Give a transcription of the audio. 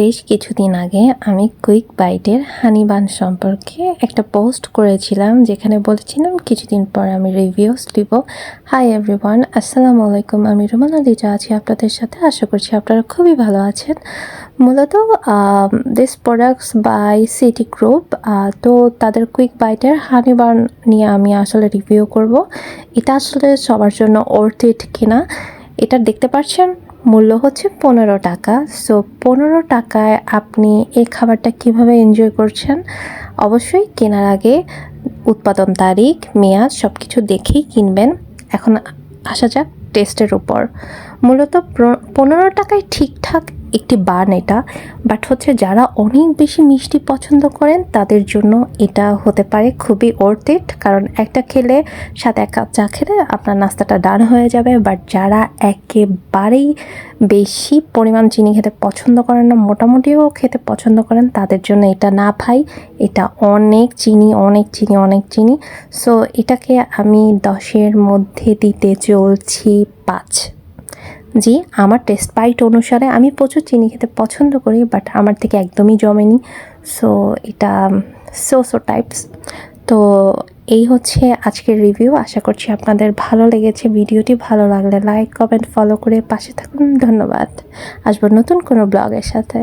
বেশ কিছুদিন আগে আমি কুইক বাইটের হানি বান সম্পর্কে একটা পোস্ট করেছিলাম যেখানে বলেছিলাম কিছুদিন পর আমি রিভিউস দিব। হাই এভরিওয়ান আসসালামু আলাইকুম, আমি রুমানা লিজা আছি আপনাদের সাথে। আশা করছি আপনারা খুবই ভালো আছেন। মূলত this products by city group তো তাদের কুইক বাইটের হানি বান নিয়ে আমি আসলে রিভিউ করব। এটা আসলে সবার জন্য ওর্থ ইট কিনা, এটা দেখতে পাচ্ছেন মূল্য হচ্ছে পনেরো টাকা। সো পনেরো টাকায় আপনি এই খাবারটা কীভাবে এনজয় করছেন? অবশ্যই কেনার আগে উৎপাদন তারিখ, মেয়াদ সব কিছু দেখেই কিনবেন। এখন আসা যাক টেস্টের উপর। মূলত পনেরো টাকায় ঠিকঠাক একটি বান এটা বাট হচ্ছে যারা অনেক বেশি মিষ্টি পছন্দ করেন, তাদের জন্য এটা হতে পারে খুবই ইট কারণ একটা খেলে সাথে এক কাপ চা খেলে আপনার নাস্তাটা ডান হয়ে যাবে বাট যারা একেবারেই বেশি পরিমাণ চিনি খেতে পছন্দ করেন না, মোটামুটিও খেতে পছন্দ করেন, তাদের জন্য এটা না ভাই, এটা অনেক চিনি অনেক চিনি অনেক চিনি। সো এটাকে আমি দশের মধ্যে দিতে চলছি পাঁচ। জি, আমার টেস্ট বাইট অনুসারে আমি প্রচুর চিনি খেতে পছন্দ করি বাট আমার থেকে একদমই জমেনি। সো এটা সো সো টাইপস তো এই হচ্ছে আজকের রিভিউ আশা করছি আপনাদের ভালো লেগেছে ভিডিওটি। ভালো লাগলে লাইক কমেন্ট ফলো করে পাশে থাকুন। ধন্যবাদ। আসব নতুন কোনো ব্লগের সাথে।